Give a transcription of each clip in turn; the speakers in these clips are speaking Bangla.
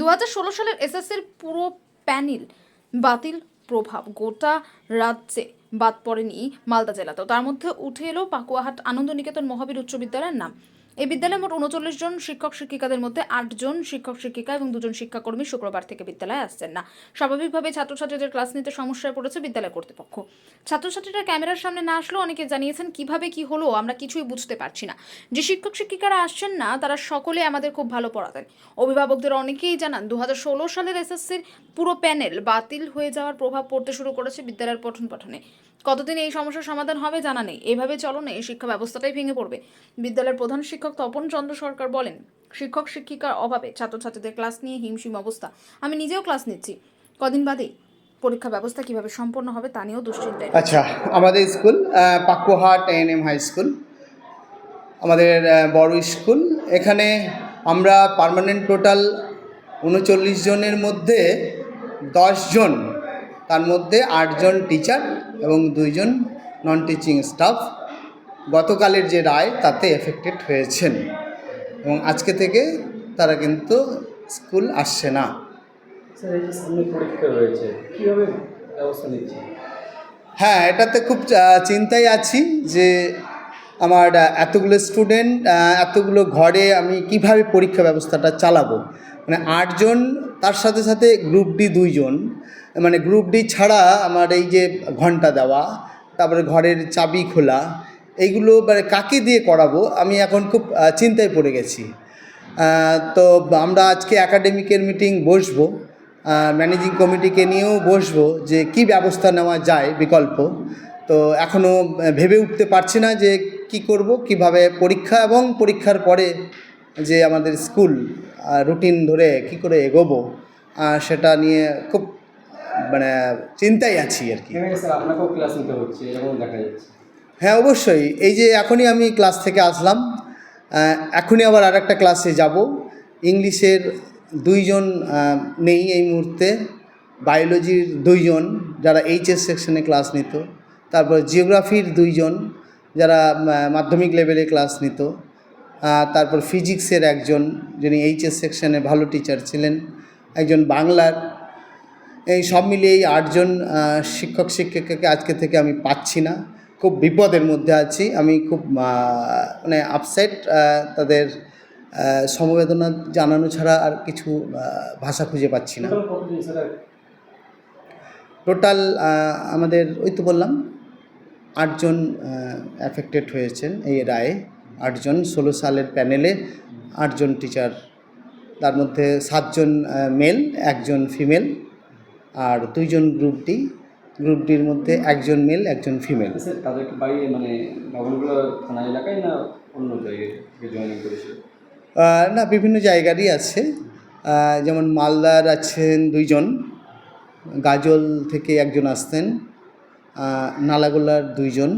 দু সালের এসএসসির পুরো প্যানেল বাতিল প্রভাব গোটা রাজ্যে বাদ পড়েনি মালদা জেলাতেও তার মধ্যে উঠে এলো পাকুয়াহাট আনন্দ নিকেতন মহাবীর উচ্চ বিদ্যালয়ের নাম। এই বিদ্যালয়ে মোট উনচল্লিশ জন শিক্ষক শিক্ষিকাদের মধ্যে আটজন শিক্ষক শিক্ষিকা এবং দুজন শিক্ষাকর্মী শুক্রবার থেকে বিদ্যালয়ে আসছেন না। স্বাভাবিকভাবে ছাত্রছাত্রীদের ক্লাস নিতে সমস্যায় পড়েছে বিদ্যালয় কর্তৃপক্ষ। ছাত্রছাত্রীরা ক্যামেরার সামনে না আসলেও অনেকে জানিয়েছেন, কীভাবে কি হলো আমরা কিছুই বুঝতে পারছি না। যে শিক্ষক শিক্ষিকারা আসছেন না, তারা সকলে আমাদের খুব ভালো পড়াতেন। অভিভাবকদের অনেকেই জানান দু হাজার ষোলো সালের এসএসসির পুরো প্যানেল বাতিল হয়ে যাওয়ার প্রভাব পড়তে শুরু করেছে বিদ্যালয়ের পঠন পাঠনে কতদিন এই সমস্যার সমাধান হবে জানা নেই। এভাবে চলনে শিক্ষা ব্যবস্থাটাই ভেঙে পড়বে। বিদ্যালয়ের প্রধান শিক্ষক তপন চন্দ্র সরকার বলেন শিক্ষক শিক্ষিকার অভাবে ছাত্রছাত্রীদের ক্লাস নিয়ে হিমশিম অবস্থা। আমি নিজেও ক্লাস নিচ্ছি। কদিন বাদেই পরীক্ষা ব্যবস্থা কীভাবে সম্পন্ন হবে তা নিয়েও দুশ্চিন্তায় আচ্ছা আমাদের স্কুল আহ, Pakuahat N M high school আমাদের বড় স্কুল। এখানে আমরা পার্মানেন্ট টোটাল উনচল্লিশ জনের মধ্যে জন তার মধ্যে আটজন টিচার এবং দুইজন নন টিচিং স্টাফ গতকালের যে রায় তাতে এফেক্টেড হয়েছেন এবং আজকে থেকে তারা কিন্তু স্কুল আসছে না। হ্যাঁ এটাতে খুব চিন্তায় আছি যে আমার এতগুলো স্টুডেন্ট এতগুলো ঘরে আমি কীভাবে পরীক্ষা ব্যবস্থাটা চালাবো। মানে আটজন, তার সাথে সাথে গ্রুপ ডি দুইজন। মানে গ্রুপ ডি ছাড়া আমার এই যে ঘণ্টা দেওয়া, তারপরে ঘরের চাবি খোলা, এইগুলো মানে কাকে দিয়ে করাবো? আমি এখন খুব চিন্তায় পড়ে গেছি। তো আমরা আজকে একাডেমিকের মিটিং বসবো ম্যানেজিং কমিটিকে নিয়েও বসবো যে কি ব্যবস্থা নেওয়া যায় বিকল্প। তো এখনও ভেবে উঠতে পারছি না যে কি করব, কীভাবে পরীক্ষা এবং পরীক্ষার পরে যে আমাদের স্কুল রুটিন ধরে কি করে এগোবো সেটা নিয়ে খুব মানে চিন্তায় আছি আর কি। আপনাকেও ক্লাস নিতে হচ্ছে এরকম দেখা যাচ্ছে। হ্যাঁ অবশ্যই। এই যে এখনই আমি ক্লাস থেকে আসলাম এখনই আবার আর একটা ক্লাসে যাব। ইংলিশের দুইজন নেই এই মুহূর্তে। বায়োলজির দুইজন যারা এইচএস সেকশনে ক্লাস নিত। তারপর জিওগ্রাফির দুইজন যারা মাধ্যমিক লেভেলে ক্লাস নিত। তারপর ফিজিক্সের একজন যিনি এইচএস সেকশনে ভালো টিচার ছিলেন একজন বাংলার। এই সব মিলিয়ে এই আটজন শিক্ষক শিক্ষিকাকে আজকে থেকে আমি পাচ্ছি না। খুব বিপদের মধ্যে আছি। আমি খুব মানে আপসেট তাদের সমবেদনা জানানো ছাড়া আর কিছু ভাষা খুঁজে পাচ্ছি না। টোটাল আমাদের ওই তো বললাম আটজন অ্যাফেক্টেড হয়েছেন এই রায়ে। আটজন ষোলো সালের প্যানেলে আটজন টিচার তার মধ্যে সাতজন মেল একজন ফিমেল আর দুইজন গ্রুপ ডি গ্রুপ ডির মধ্যে একজন মেল একজন ফিমেল স্যার তাদেরকে বাড়ি মানে ভবনগুলো থানা এলাকায় না অন্য জায়গায় থেকে জয়েনিং করেছে? আহ, না বিভিন্ন জায়গারই আছে। যেমন মালদার আছেন দুইজন গাজল থেকে একজন আসতেন নালাগোলার দুইজন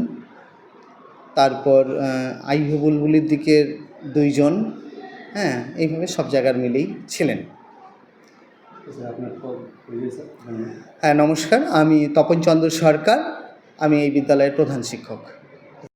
তারপর আইভে বুলবুলির দিকের দুইজন হ্যাঁ এইভাবে সব জায়গার মিলেই ছিলেন। হ্যাঁ নমস্কার, আমি তপন চন্দ্র সরকার, আমি এই বিদ্যালয়ের প্রধান শিক্ষক